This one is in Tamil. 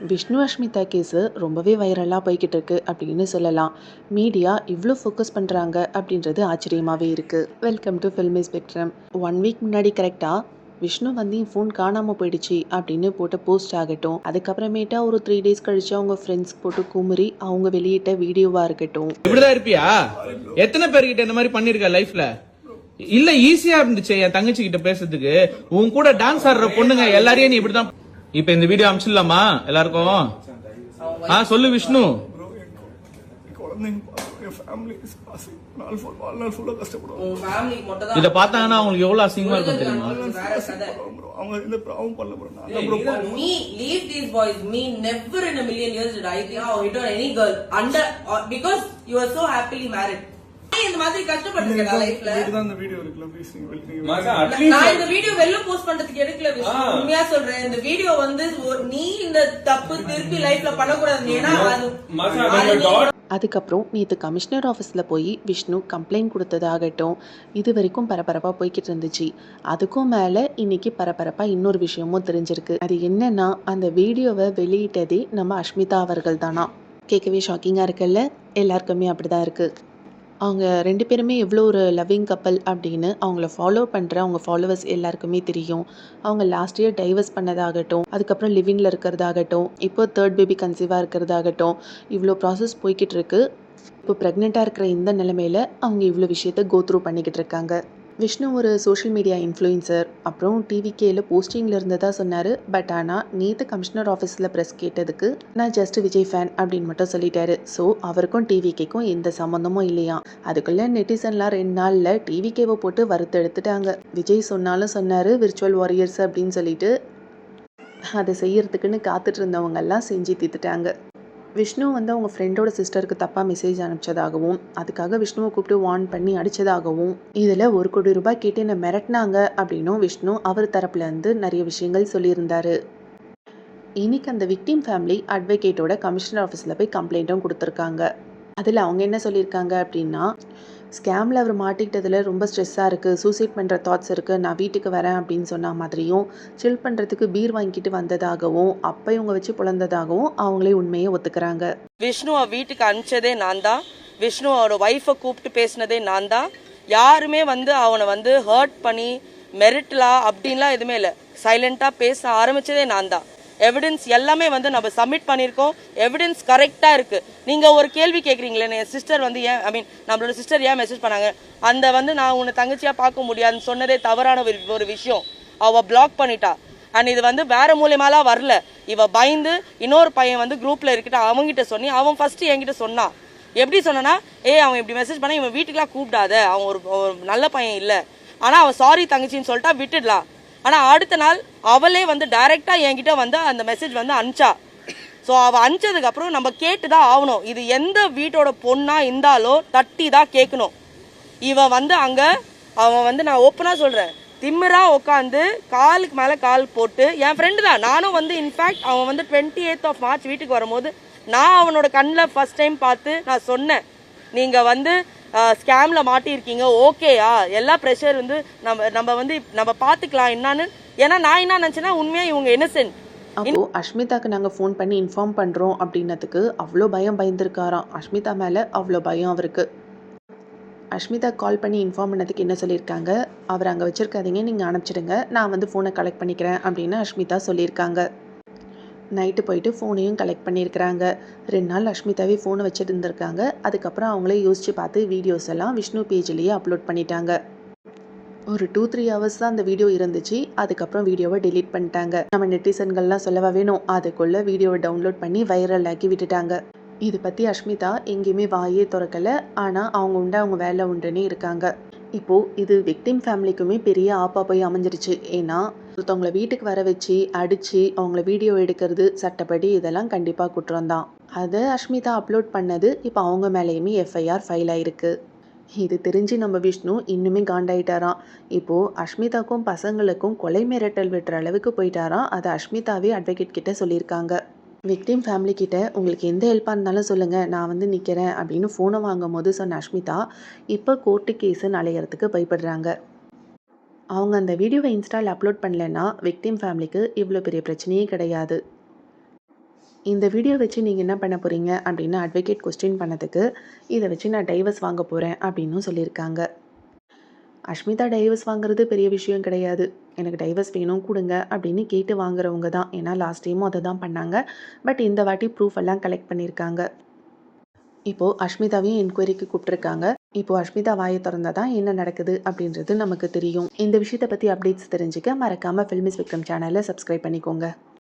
விஷ்ணு அஷ்மிதா கேஸு ரொம்பவே வைரலாக போய்கிட்டு இருக்கு அப்படின்னு சொல்லலாம். மீடியா இவ்வளோ ஃபோக்கஸ் பண்ணுறாங்க அப்படின்றது ஆச்சரியமாகவே இருக்குது welcome to filmy spectrum one week முன்னாடி கரெக்டாக விஷ்ணு வந்து என் ஃபோன் காணாமல் போயிடுச்சு அப்படின்னு போட்ட போஸ்ட் ஆகட்டும். அதுக்கப்புறமேட்டா ஒரு த்ரீ டேஸ் கழிச்சு அவங்க ஃப்ரெண்ட்ஸ் போட்டு குமுறி அவங்க வெளியிட்ட வீடியோவாக இருக்கட்டும். இப்படிதான் இருப்பியா? எத்தனை பேர்கிட்ட இந்த மாதிரி பண்ணிருக்க லைஃப்ல இல்ல ஈஸியா இருந்துச்சு என் தங்கச்சி கிட்ட பேசுறதுக்கு. உன் கூட டான்ஸ் ஆடுற பொண்ணுங்க எல்லாரையும் நீ இப்படிதான் இப்ப இந்த வீடியோ அமிச்சிடலாமா? எல்லாருக்கும்? ஆ சொல்லு விஷ்ணு. இத பார்த்தாங்கன்னா அவங்களுக்கு எவ்வளவு அசிங்கமா இருக்கும் தெரியுமா. அவங்க ப்ராவும் பண்ணல ப்ரோ நான் me leave these boys. Me never in a million years did I think how hit on any girl. Under or because you are so happily married. நீ இந்த மாதிரி கஷ்டப்பட்டிருக்கா லைஃப்ல தான் இந்த வீடியோ இருக்குல்ல ப்ளீஸ் நீங்க வெளியே நான் இந்த வீடியோ வெளில போஸ்ட் பண்றதுக்கு எடுக்கல விஷ்ணு. உண்மையா சொல்றேன் இந்த வீடியோ வந்து ஒரு- நீ இந்த தப்பு திருப்பி லைஃப்ல பண்ணக்கூடாது ஏன்னா அது அது நீ- அதுக்கப்புறம் நேற்று கமிஷனர் ஆஃபீஸில் போய் விஷ்ணு கம்ப்ளைண்ட் கொடுத்ததாகட்டும் இது வரைக்கும் பரபரப்பாக போய்கிட்டு இருந்துச்சு. அதுக்கும் மேலே இன்னைக்கு பரபரப்பாக இன்னொரு விஷயமும் தெரிஞ்சிருக்கு. அது என்னன்னா அந்த வீடியோவை வெளியிட்டதே நம்ம அஷ்மிதா அவர்கள் தானா? கேட்கவே ஷாக்கிங்காக இருக்குல்ல? எல்லாருக்குமே அப்படி தான் இருக்குது அவங்க ரெண்டு பேருமே எவ்வளோ ஒரு லவ்விங் கப்பல் அப்படின்னு அவங்கள ஃபாலோ பண்ணுற அவங்க ஃபாலோவர்ஸ் எல்லாருக்குமே தெரியும். அவங்க லாஸ்ட் இயர் டைவர்ஸ் பண்ணதாகட்டும் அதுக்கப்புறம் லிவிங்கில் இருக்கிறதாகட்டும் இப்போ தேர்ட் பேபி கன்சீவாக இருக்கிறதாகட்டும் இவ்வளோ ப்ராசஸ் போய்கிட்டு இருக்கு. இப்போ ப்ரெக்னெண்ட்டாக இருக்கிற இந்த நிலமையில அவங்க இவ்வளோ விஷயத்த கோ த்ரூ பண்ணிக்கிட்டு இருக்காங்க. விஷ்ணு ஒரு சோஷியல் மீடியா இன்ஃப்ளூயன்சர் அப்புறம் டிவிகேயில் போஸ்டிங்கில் இருந்ததா சொன்னார். பட் ஆனால் நேற்று கமிஷனர் ஆஃபீஸில் ப்ரெஸ் கேட்டதுக்கு நான் ஜஸ்ட் விஜய் ஃபேன் அப்படின்னு மட்டும் சொல்லிட்டாரு. ஸோ அவருக்கும் டிவிகேக்கும் எந்த சம்மந்தமும் இல்லையா? அதுக்குள்ளே நெட்டிசன்லாம் ரெண்டு நாளில் டிவிகேவை போட்டு வறுத்தெடுத்துட்டாங்க. விஜய் சொன்னாலும் சொன்னார் விர்ச்சுவல் வாரியர்ஸ் அப்படின்னு சொல்லிட்டு அதை செய்யறதுக்குன்னு காத்துட்டு இருந்தவங்கெல்லாம் செஞ்சு தீத்துட்டாங்க. விஷ்ணு வந்து அவங்க ஃப்ரெண்டோட சிஸ்டருக்கு தப்பாக மெசேஜ் அனுப்பிச்சதாகவும் அதுக்காக விஷ்ணுவை கூப்பிட்டு வார்ன் பண்ணி அடித்ததாகவும் இதில் ஒரு கோடி ரூபாய் கேட்டு என்னை மிரட்டினாங்க அப்படின்னும் விஷ்ணு அவர் தரப்புலேருந்து நிறைய விஷயங்கள் சொல்லியிருந்தாரு. இன்னைக்கு அந்த விக்டிம் ஃபேமிலி அட்வொகேட்டோட கமிஷனர் ஆஃபீஸில் போய் கம்ப்ளைண்ட்டும் கொடுத்துருக்காங்க. அதில் அவங்க என்ன சொல்லியிருக்காங்க அப்படின்னா ஸ்கேமில் அவர் மாட்டிக்கிட்டதில் ரொம்ப ஸ்ட்ரெஸ்ஸாக இருக்குது சூசைட் பண்ணுற தாட்ஸ் இருக்குது நான் வீட்டுக்கு வரேன் அப்படின்னு சொன்ன மாதிரியும் சில் பண்ணுறதுக்கு பீர் வாங்கிட்டு வந்ததாகவும் அப்போ இவங்க வச்சு புலந்ததாகவும் அவங்களே உண்மையை ஒத்துக்கிறாங்க. விஷ்ணுவை வீட்டுக்கு அனுப்பிச்சதே நான் தான். விஷ்ணு அவரோட ஒய்ஃபை கூப்பிட்டு பேசினதே நான் தான். யாருமே வந்து அவனை வந்து ஹர்ட் பண்ணி மெரிட்லா அப்படின்லாம் எதுவுமே இல்லை. சைலண்ட்டாக பேச ஆரம்பிச்சதே நான் தான். எவிடன்ஸ் எல்லாமே வந்து நம்ம சப்மிட் பண்ணியிருக்கோம். எவிடன்ஸ் கரெக்டாக இருக்குது நீங்கள் ஒரு கேள்வி கேட்குறீங்களே என் சிஸ்டர் வந்து ஏன் ஐ மீன் நம்மளோட சிஸ்டர் ஏன் மெசேஜ் பண்ணாங்க? அந்த வந்து நான் உன்னை தங்கச்சியாக பார்க்க முடியாதுன்னு சொன்னதே தவறான ஒரு ஒரு விஷயம். அவள் பிளாக் பண்ணிட்டா. அண்ட் இது வந்து வேற மூலியமாலாம் வரல. இவ பயந்து இன்னொரு பையன் வந்து குரூப்ல இருக்கிட்ட அவங்ககிட்ட சொன்னி அவன் ஃபர்ஸ்ட் என்கிட்ட சொன்னான் எப்படி சொன்னானா? ஏய் அவன் இப்படி மெசேஜ் பண்ணா இவன் வீட்டுக்குலாம் கூப்பிடாத. அவன் ஒரு நல்ல பையன் இல்லை. ஆனா அவன் சாரி தங்கச்சின்னு சொல்லிட்டா விட்டுடலாம். ஆனால் அடுத்த நாள் அவளே வந்து டைரெக்டாக என்கிட்ட வந்து அந்த மெசேஜ் வந்து அனுப்பிச்சா. ஸோ அவள் அனுப்பிச்சதுக்கப்புறம் நம்ம கேட்டு தான் ஆகணும். இது எந்த வீட்டோட பொண்ணாக இருந்தாலோ தட்டி தான் கேட்கணும். இவன் வந்து அங்கே அவன் வந்து நான் ஓப்பனாக சொல்கிறேன் திம்மிராக உட்காந்து காலுக்கு மேலே கால் போட்டு என் ஃப்ரெண்டு தான். நானும் வந்து இன்ஃபேக்ட் அவன் வந்து டுவெண்ட்டி எய்த் ஆஃப் மார்ச் வீட்டுக்கு வரும்போது நான் அவனோட கண்ணில் ஃபஸ்ட் டைம் பார்த்து நான் சொன்னேன். நீங்கள் வந்து ஸ்கேமில் மாட்டியிருக்கீங்க. ஓகேயா எல்லா ப்ரெஷர் வந்து நம்ம நம்ம வந்து நம்ம பார்த்துக்கலாம் என்னன்னு. ஏன்னா நான் என்ன நினச்சேன்னா உண்மையாக இவங்க இன்னசென்ட் அப்போ அஷ்மிதாக்கு நாங்கள் ஃபோன் பண்ணி இன்ஃபார்ம் பண்ணுறோம் அப்படின்னதுக்கு அவ்வளோ பயம் பயந்துருக்காராம். அஷ்மிதா மேலே அவ்வளோ பயம் அவருக்கு. அஷ்மிதா கால் பண்ணி இன்ஃபார்ம் பண்ணதுக்கு என்ன சொல்லியிருக்காங்க? அவர் அங்கே வச்சுருக்காதீங்க நீங்கள் அனுப்பிச்சிடுங்க. நான் வந்து ஃபோனை கலெக்ட் பண்ணிக்கிறேன் அப்படின்னு அஷ்மிதா சொல்லியிருக்காங்க. நைட்டு போயிட்டு ஃபோனையும் கலெக்ட் பண்ணியிருக்கிறாங்க. ரெண்டு நாள் அஷ்மிதாவே ஃபோனை வச்சுட்டு இருந்திருக்காங்க அதுக்கப்புறம் அவங்களே யோசித்து பார்த்து வீடியோஸ் எல்லாம் விஷ்ணு பேஜ்லேயே அப்லோட் பண்ணிட்டாங்க. ஒரு டூ த்ரீ ஹவர்ஸ் தான் அந்த வீடியோ இருந்துச்சு. அதுக்கப்புறம் வீடியோவை டெலீட் பண்ணிட்டாங்க. நம்ம நெட்டிசன்கள்லாம் சொல்லவா வேணும்? அதுக்குள்ளே வீடியோவை டவுன்லோட் பண்ணி வைரல் ஆக்கி விட்டுட்டாங்க. இது பற்றி அஷ்மிதா எங்கேயுமே வாயே திறக்கல. ஆனால் அவங்க உண்டு அவங்க வேலை உண்டுன்னு இருக்காங்க. இப்போது இது விக்டிம் ஃபேமிலிக்குமே பெரிய ஆப்பா போய் அமைஞ்சிருச்சு. ஏன்னா ஒருத்தவங்களை வீட்டுக்கு வர வச்சு அடித்து அவங்கள வீடியோ எடுக்கிறது சட்டப்படி இதெல்லாம் கண்டிப்பாக குற்றம் தான் அதை அஷ்மிதா அப்லோட் பண்ணது இப்போ அவங்க மேலேயுமே எஃப்ஐஆர் ஃபைல் ஆயிருக்கு. இது தெரிஞ்சு நம்ம விஷ்ணு இன்னுமே காண்டாயிட்டாராம். இப்போது அஷ்மிதாக்கும் பசங்களுக்கும் கொலை மிரட்டல் விட்டுற அளவுக்கு போயிட்டாராம். அதை அஷ்மிதாவே அட்வொகேட் கிட்ட சொல்லியிருக்காங்க. விக்டிம் ஃபேமிலி கிட்ட உங்களுக்கு எந்த ஹெல்ப்பாக இருந்தாலும் சொல்லுங்கள் நான் வந்து நிற்கிறேன் அப்படின்னு ஃபோனை வாங்கும் போது சொன்ன அஷ்மிதா இப்போ கோர்ட்டு கேஸுன்னு அலையிறதுக்கு பயப்படுறாங்க. அவங்க அந்த வீடியோவை இன்ஸ்டாவில் அப்லோட் பண்ணலைன்னா விக்டிம் ஃபேமிலிக்கு இவ்வளோ பெரிய பிரச்சனையே கிடையாது. இந்த வீடியோ வச்சு நீங்கள் என்ன பண்ண போகிறீங்க அப்படின்னு அட்வொகேட் கொஸ்டின் பண்ணதுக்கு இதை வச்சு நான் டைவர்ஸ் வாங்க போகிறேன் அப்படின்னும் சொல்லியிருக்காங்க. அஷ்மிதா டைவர்ஸ் வாங்குறது பெரிய விஷயம் கிடையாது. எனக்கு டைவர்ஸ் வேணும் கொடுங்க அப்படின்னு கேட்டு வாங்குறவங்க தான். ஏன்னா லாஸ்ட் டைமும் அதை தான் பண்ணாங்க. பட் இந்த வாட்டி ப்ரூஃப் எல்லாம் கலெக்ட் பண்ணியிருக்காங்க. இப்போது அஷ்மிதாவையும் என்கொயரிக்கு கூப்பிட்ருக்காங்க இப்போது அஷ்மிதா வாயை திறந்தா தான் என்ன நடக்குது அப்படின்றது நமக்கு தெரியும். இந்த விஷயத்தை பற்றி அப்டேட்ஸ் தெரிஞ்சுக்க மறக்காமல் ஃபில்மிஸ் விக்ரம் சேனலை சப்ஸ்கிரைப் பண்ணிக்கோங்க.